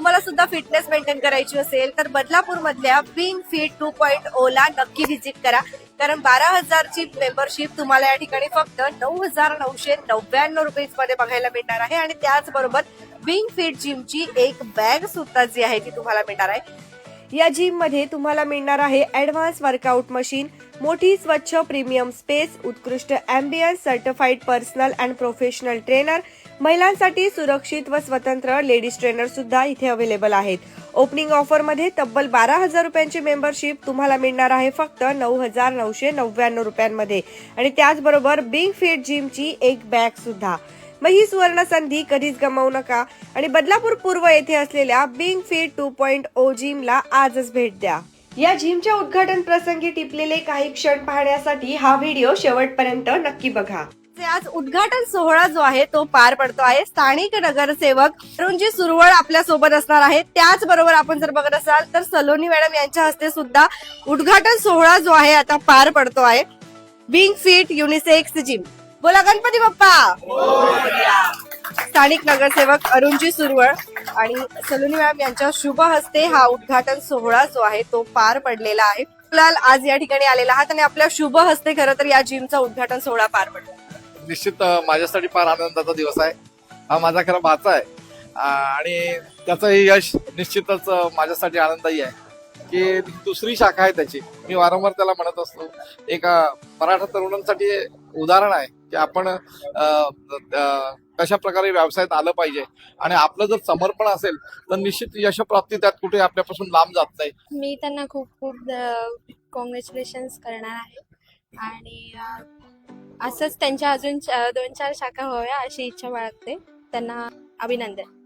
तुम्हाला सुद्धा fitness maintain करायची असेल तर बदलापूर मधल्या Being Fit two point O oh ला नक्की व्हिजिट करा. कारण बारा हजारची मेंबरशिप तुम्हाला या ठिकाणी फक्त नऊ हजार नऊशे नव्याण्णव रुपीजमध्ये बघायला मिळणार आहे. आणि त्याचबरोबर बिंग फिट जिमची एक बॅग सुद्धा जी आहे ती तुम्हाला मिळणार आहे. या जिममध्ये तुम्हाला मिळणार आहे ऍडव्हान्स वर्कआउट मशीन मोठी स्वच्छ प्रीमियम स्पेस उत्कृष्ट ambience certified personal and professional trainer महिलांसाठी सुरक्षित व स्वतंत्र लेडीज ट्रेनर सुद्धा इथे अवेलेबल आहेत. ओपनिंग ऑफरमध्ये तब्बल बारा हजार रुपयांची मेंबरशिप तुम्हाला मिळणार आहे फक्त नऊ हजार नऊशे नव्याण्णव रुपयांमध्ये. आणि त्याचबरोबर बिग फिट जिमची एक बॅग सुद्धा. मग ही सुवर्ण संधी कधीच गमावू नका. आणि बदलापूर पूर्व येथे असलेल्या Being Fit two point O जिमला आजच भेट द्या. या जिमच्या उद्घाटन प्रसंगी टिपलेले काही क्षण पाहण्यासाठी हा व्हिडिओ शेवटपर्यंत नक्की बघा. आज उद्घाटन सोहळा जो आहे तो पार पडतो आहे. स्थानिक नगरसेवक अरुणजी सुरवळ आपल्यासोबत असणार आहे त्याचबरोबर आपण जर बघत असाल तर सलोनी मॅडम यांच्या हस्ते सुद्धा उद्घाटन सोहळा जो आहे आता पार पडतो आहे. बिंग फिट युनिसेक्स जिम बोला गणपती बाप्पा. स्थानिक नगरसेवक अरुणजी सुरवळ आणि सलोनी मॅम यांच्या शुभ हस्ते हा उद्घाटन सोहळा जो आहे तो पार पडलेला आहे. लाल आज या ठिकाणी आलेला आहात आणि आपल्या शुभ हस्ते खरं तर या जिमचा उद्घाटन सोहळा पार पडला. निश्चित माझ्यासाठी फार आनंदाचा दिवस आहे. हा माझा खरा भाचा आहे. आणि त्याचं यश निश्चितच माझ्यासाठी आनंदही आहे. की दुसरी शाखा आहे त्याची. मी वारंवार त्याला म्हणत असतो एका मराठा तरुणांसाठी उदाहरण आहे की आपण कशा प्रकारे व्यवसायात आलं पाहिजे. आणि आपलं जर समर्पण असेल तर निश्चित यशप्राप्ती त्यात कुठे आपल्यापासून लांब जात नाही. मी त्यांना खूप खूप कॉंग्रॅच्युलेशन करणार आहे. आणि असंच त्यांच्या अजून दोन चार शाखा व्हाव्या अशी इच्छा बाळगते. त्यांना अभिनंदन.